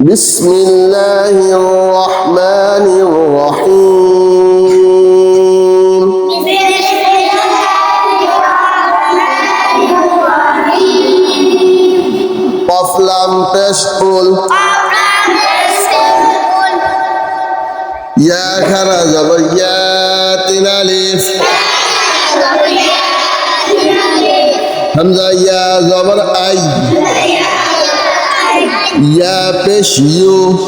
بسم الله الرحمن الرحيم. بسم الله الرحمن الرحيم يا خرى زبريات يا همزه يا زبر أي. يا بشيو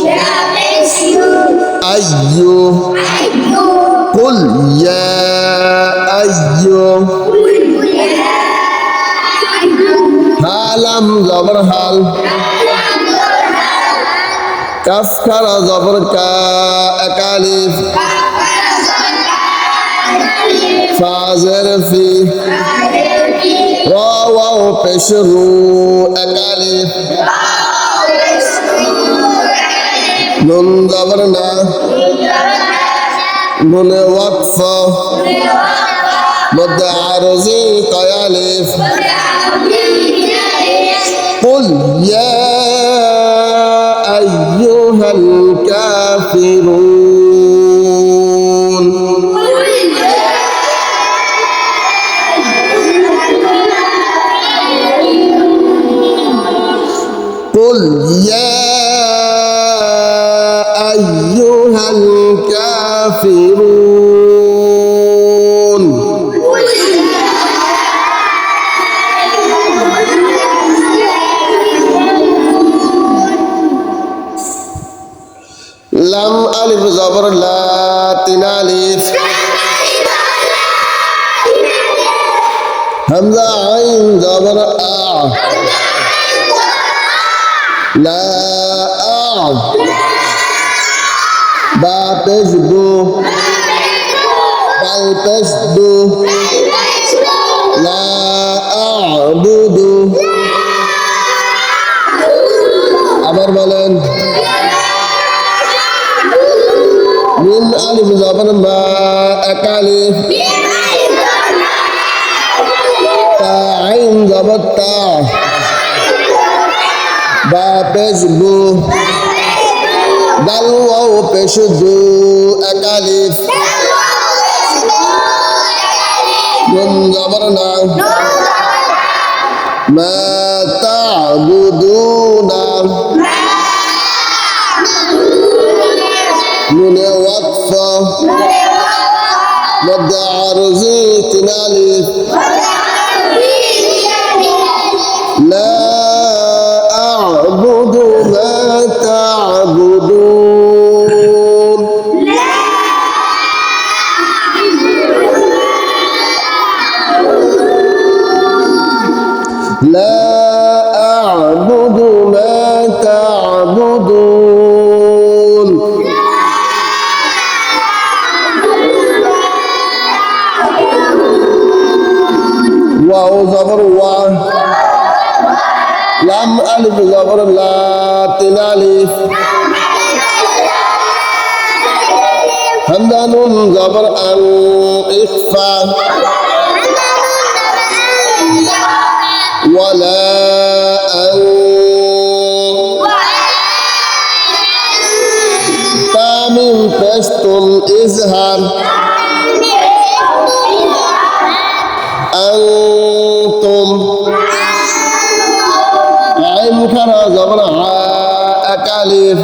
أيو قل يا أيو هالم زبر هال كفكر زبر كا أكاليف فازر في واو بشرو أكاليف রু একালিফ নুন জবর না নুনে ওয়াকফ মধ্যে আরজি কয়ালিফ قل يا أيها الكافرون الكافرون لم ألف زبر لا تنالف همزة عين زبر آ لا آ Baptisbu Baptisbu La a'budu. Abar balen. Min alif zafan ba akali. Ta'in zafat ta Baptisbu Baptisbu দাল ওয়াও পেশুদু একালিফ। নুন জবর না মা তা'বুদুনা নুনে ওয়াকফা মধ্যে আরজি তিন আলিফ লা لا أعبد ما تعبدون. واو زبر وا لام ألف زبر لا تنالف همزة نون زبر أن إخفاء. ولا أن تامين فستم إزهار أنتم عين كرا زبر أكاليف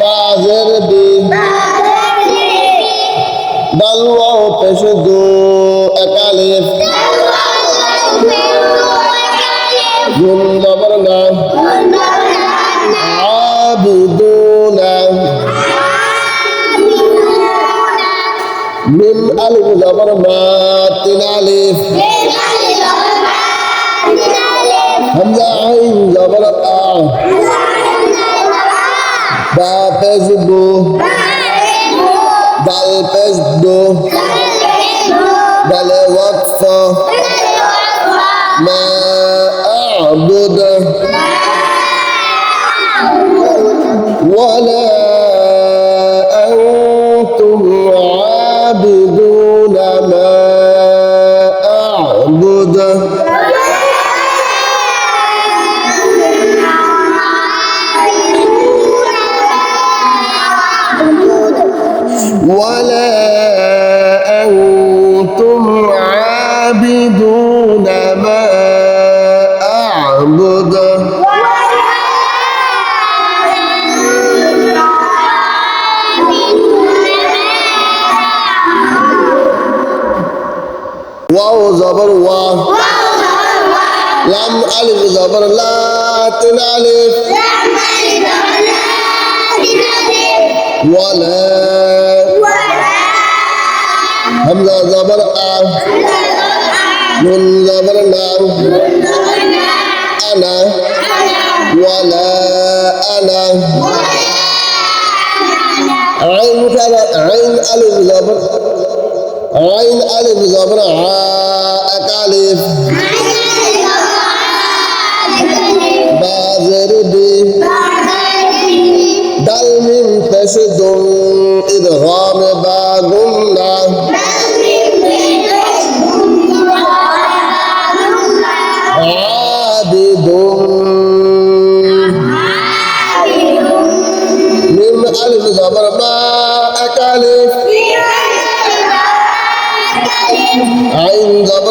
بازر بي এক আলিফ গুণ ববর না আবিদুনা মিম আলিফ। জবর মা তিন আলিফ হামজা আইন জবর আ বা পেজবু দাল পেজবু بل وقفه ما أعبد ولا واو زبر وا. لام ألف زبر لا تن ألف ولا. همزة زبر آ. نون زبر نام أنا. ولا أنا. عين عين ألف زبر. আইন আলিফ জবর এক আলিফ বাজরুদি ডাল মিম পেশ দুম ইদগামে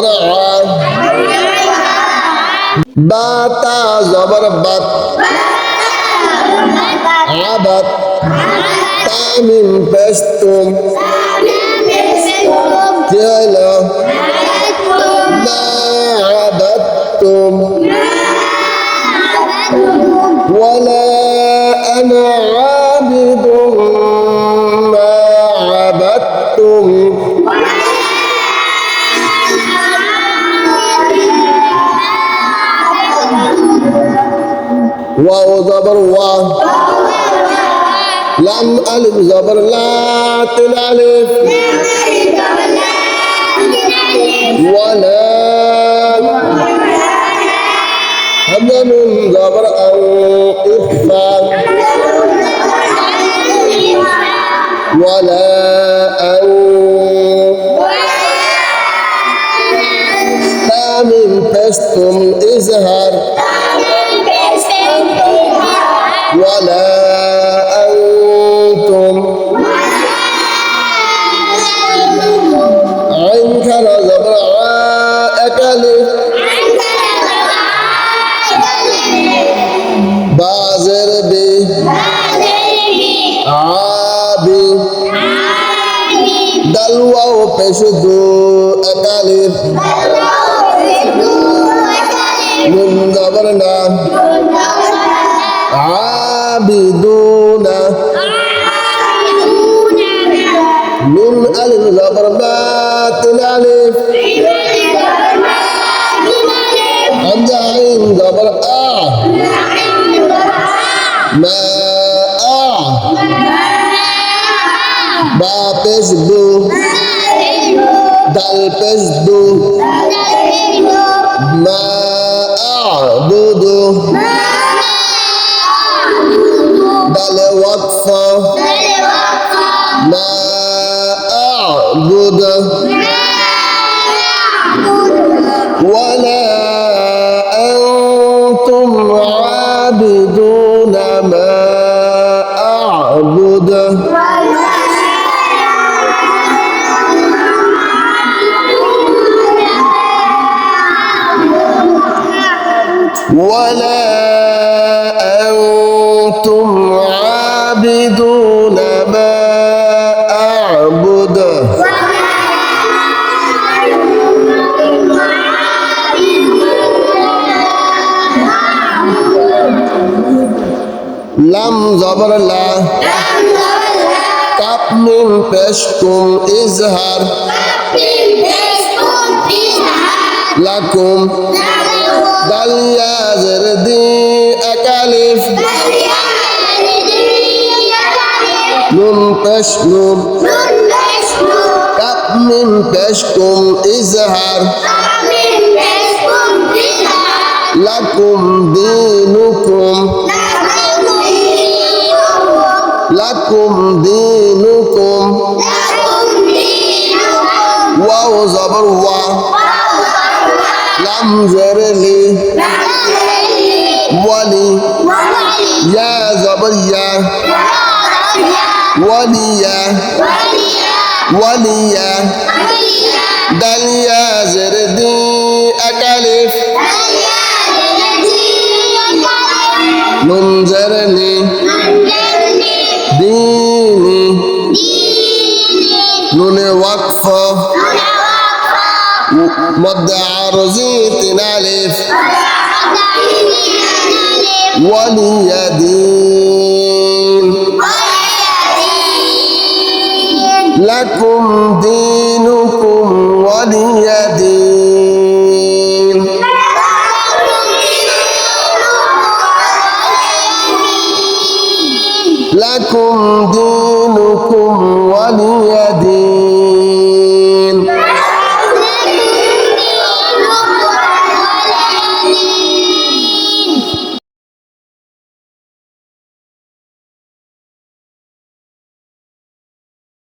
عين زبر ع باتا زبر بط عبد تامين بستم جلا ما عبدتم ولا أنا واو زبر وا. لم ألف زبر لا تل ألف ولا نون زبر أو إخفاء ولا أو. تامن تستم دلوا وبشدو أكلف من زبرنا عابدون من ألف زبر بات الألف حمزة عين زبر آ ما آ با পেশ dal pesdu ma a'budu dal waqfa ma a'budu ولا أنتم عابدون ما أعبد لم زبر لا كف من بشكم إزهر لكم Dalia জের দি একালিফ। নুন পেশ নুন। কাপ মিম পেশ কুম ইজহার। লাকুম দিনুকুম। লাকুম দিনুকুম। ওয়াও জবর ওয়া। انظر لي ولي يا زبريا وليا وليا دليا زردي أكاليف منظرني ديني نون وقفه مد عرزي ألف وليدين لكم دينكم وليدين لكم دينكم وليدين